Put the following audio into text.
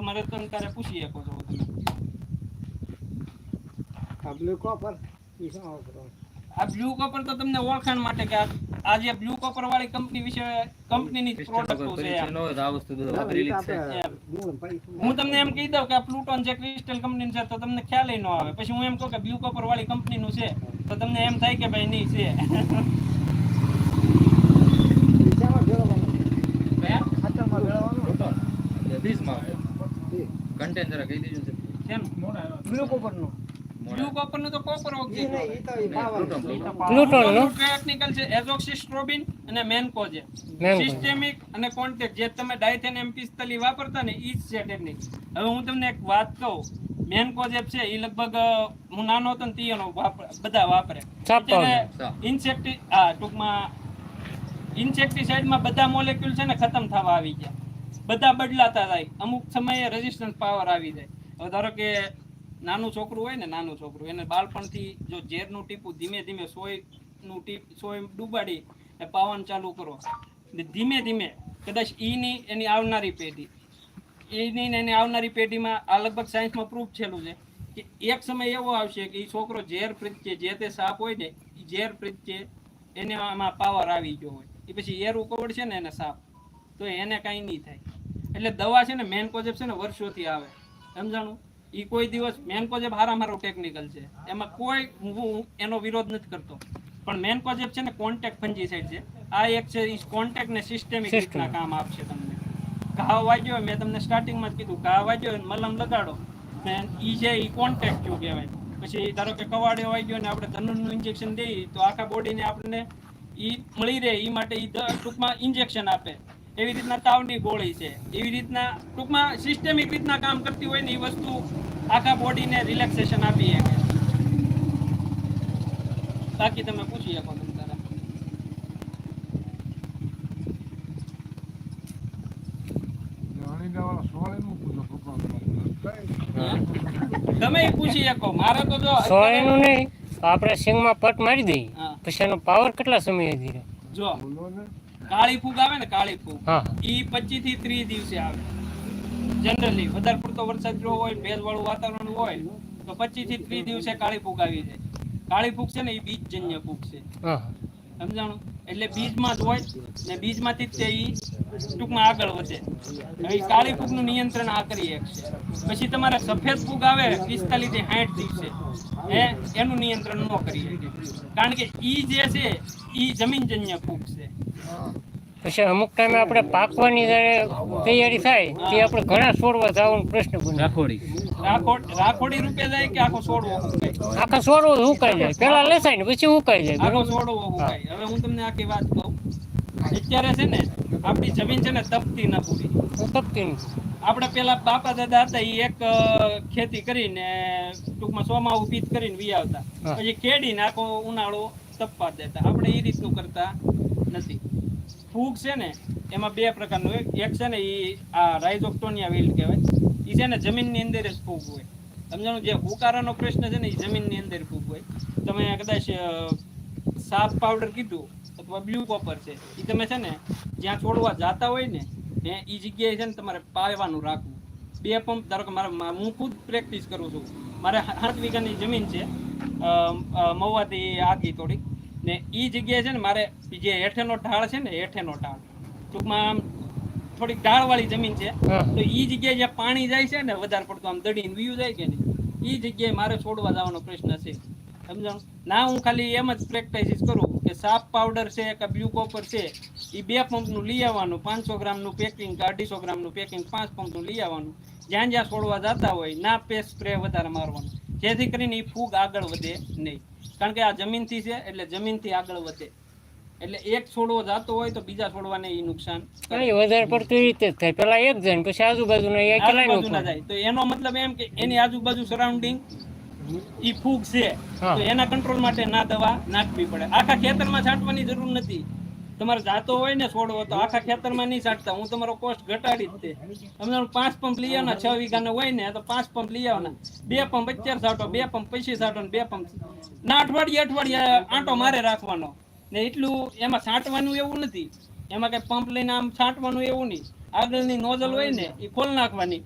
તો મારે તારે પૂછી શકો છો તમે. આ બ્લુ કોપર? આ બ્લુ કોપર તો તમને ઓળખાણ માટે કે આ- જે બ્લુ કોપર વાળી કંપની વિશે કંપનીની પ્રોડક્ટો છે. પડી. હું તમને એમ કહી દઉં કે આ પ્લુટોન જે ક્રિસ્ટલ કંપની છે તો તમને ખ્યાલ ન આવે. પછી હું એમ કહું કે બ્લુ કોપર વાળી કંપનીનું છે તો તમને એમ થાય કે ભાઈ નહીં છે. ઈ શેમાં જરા કહી દેજો. કેમ? બ્લુ કોપરનું. બ્લુ કોપરનું. તો કોપર ઈ પ્લુટોન. પ્લુટોનનું? ટેકનિકલ છે એઝોક્સિસ્ટ્રોબિન અને મેનકો છે સિસ્ટેમિક અને કોન્ટેક્ટ જે તમે ડાયથેન M45 વાપરતા ને ઈ જ છે ટેકનિક હવે હું તમને એક વાત કહું. મેન્કોજેબ છે એ લગભગ હું નાનો હતો ને તીયનો વાપર બધા વાપરે. ઇન્સેક્ટી હા ટૂંકમાં ઇન્સેક્ટિસાઇડમાં બધા મોલેક્યુલ છે ને ખતમ થવા આવી ગયા. બધા બદલાતા જાય અમુક સમયે રેઝિસ્ટન્સ પાવર આવી જાય. હવે ધારો કે નાનું છોકરું હોય ને, નાનું છોકરું, એને બાળપણથી જો ઝેરનું ટીપું ધીમે ધીમે સોયનું ટીપ, સોય ડૂબાડી ને પાવન ચાલુ કરો. ને ધીમે ધીમે કદાચ ઈની એની આવનારી પેઢી એની એની આવનારી પેઢીમાં આ લગભગ સાયન્સમાં પ્રૂફ થયેલું છે કે એક સમય એવો આવશે કે એ છોકરો ઝેર પ્રત્યે જે તે સાપ હોય ને એ ઝેર પ્રત્યે એને આમાં પાવર આવી ગયો હોય. એ પછી એર ઉકવડ છે ને એને સાપ. તો એને કાંઈ નહીં થાય. એટલે દવા છે ને મેન કોજેબ છે ને વર્ષોથી આવે. સમજાણું? એ કોઈ દિવસ મેન કોજેબ હારા મારો ટેકનિકલ છે. એમાં કોઈ હું એનો વિરોધ નથી કરતો. પણ મેન કોજેબ છે ને કોન્ટેક્ટ ફંજીસાઇડ છે. આ એક છે એ કોન્ટેક્ટ ને સિસ્ટેમિક રીતના કામ આપશે તમને. ઘા વાગ્યો મેં તમને સ્ટાર્ટિંગમાં જ કીધું ઘા વાગ્યો મલમ લગાડો. ને એ છે એ કોન્ટેક્ટ શું કહેવાય? પછી ધારો કે કવાડે વાગ્યો ને આપણે ધનુનનું ઇન્જેક્શન દઈએ તો આખા બોડીને આપણને એ મળી રહે એ માટે એ ટૂંકમાં ઇન્જેક્શન આપે. એવી રીતના તાવની ગોળી છે. એવી રીતના ટૂંકમાં સિસ્ટમિક રીતના કામ કરતી હોય ને એ વસ્તુ આખા બોડીને રિલેક્સેશન આપી શકે. બાકી તમે પૂછી શકો તમે તારા તમે પૂછી શકો. મારે તો જો સોયનું નહીં આપણે સિંગમાં પટ મારી દઈએ. પછી એનો પાવર કેટલા સમય ધીરે જો. કાળી ફૂગ આવે ને કાળી ફૂગ ઈ 25 થી 30 દિવસે આવે. જનરલી વધારે પૂરતો વરસાદ જો હોય ભેજ વાળું વાતાવરણ હોય તો 25 થી 30 દિવસે કાળી ફૂગ આવી જાય. કાળી ફૂગ છે ને એ બીજજન્ય ફૂગ છે. સમજાણું? એટલે બીજમાં જ હોય ને બીજમાંથી જ તે ઈ ટૂંકમાં આગળ વધે. હવે કાળી ફૂગનું નિયંત્રણ આ કરી શકશે. પછી તમારે સફેદ ફૂગ આવે પિસ્તાલીસથી સાઠ દિવસે એ એનું નિયંત્રણ ન કરી શકે. કારણ કે ઈ જે છે ઈ જમીનજન્ય ફૂગ છે. પછી અમુક ટાઈમે આપણે પાકવાની જ્યારે તૈયારી થાય તે આપણે ઘણા છોડવા જવાનો પ્રશ્ન બને. રાખોડ. રાખોડી રૂપે જાય કે આખો સોડવો આખા છોડવો જાય. પેલા લેસાય ને પછી સુકાઈ જાય. આખો સોડવો હુકાય. હવે હું તમને આખી વાત કહું. અત્યારે છે ને આપણી જમીન છે ને તપતી ન પૂરી. તપતી આપણે પેલા બાપા દાદા હતા એ એક ખેતી કરીને ટૂંકમાં સોમાં ઊભી કરીને વી આવતા. પછી ખેડીને આખો ઉનાળો તપવા દેતા. આપણે એ રીતનું કરતા નથી. ફૂગ છે ને એમાં બે પ્રકારનું. એક છે ને એ આ રાઇઝોક્ટોનિયા વિલ્ડ કહેવાય. એ છે ને જમીનની અંદર જ ફૂગ હોય. સમજાણું? જે હુકારાનો પ્રશ્ન છે ને એ જમીનની અંદર ફૂગ હોય. તમે કદાચ સાપ પાવડર કીધું અથવા બ્લુ કોપર છે એ તમે છે ને જ્યાં છોડવા જાતા હોય ને એ ઈ જગ્યાએ છે ને તમારે પાવાનું રાખવું. બે પંપ, ધારો કે મારે હું ખુદ પ્રેક્ટિસ કરું છું. મારે સાત વીઘાની જમીન છે મહુવાથી આગી થોડીક. ને એ જગ્યાએ છે ને મારે જે હેઠેનો ઢાળ છે ને, હેઠેનો ઢાળ. ટૂંકમાં આમ થોડીક ઢાળવાળી જમીન છે. તો ઈ જગ્યાએ જ્યાં પાણી જાય છે ને વધારે પડતું આમ દડીને વીયું જાય છે ને ઈ જગ્યાએ મારે છોડવા જવાનો પ્રશ્ન છે. સમજણ? ના હું ખાલી એમ જ પ્રેક્ટિસ કરું કે સાફ પાવડર છે કે બ્લુ કોપર છે એ બે પંપનું લઈ આવવાનું પાંચસો ગ્રામનું પેકિંગ કે અઢીસો ગ્રામનું પેકિંગ પાંચ પંપનું લઈ આવવાનું. જ્યાં જ્યાં છોડવા જતા હોય ના પે સ્પ્રે વધારે મારવાનું. જેથી કરીને એ ફૂગ આગળ વધે નહીં. કારણ કે આ જમીનથી છે એટલે જમીનથી આગળ વધે. એટલે એક છોડવો જતો હોય તો બીજા છોડવાને એ નુકસાન નહીં વધારે પડતું રીતે જ થાય. પેલા એક જણ પછી આજુબાજુના એ કેટલાય ના જાય. તો એનો મતલબ એમ કે એની આજુબાજુ સરાઉન્ડિંગ ઈ ફૂગ છે. તો એના કંટ્રોલ માટે ના દવા નાખવી પડે. આખા ખેતરમાં છાંટવાની જરૂર નથી. તમારે જાતો હોય ને છોડવો તો આખા ખેતરમાં નહીં છાંટતા. હું તમારો કોસ્ટ ઘટાડી જ તે તમે પાંચ પંપ લઈ આવો છ વીઘાને હોય ને તો પાંચ પંપ લઈ આવો બે પંપ અત્યારે છાંટો બે પંપ પછી છાંટો ને બે પંપ ના અઠવાડિયે અઠવાડિયે આંટો મારે રાખવાનો. ને એટલું એમાં છાંટવાનું એવું નથી. એમાં કઈ પંપ લઈને આમ છાંટવાનું એવું નહીં. આગળની નોઝલ હોય ને, એ ખોલ નાખવાની.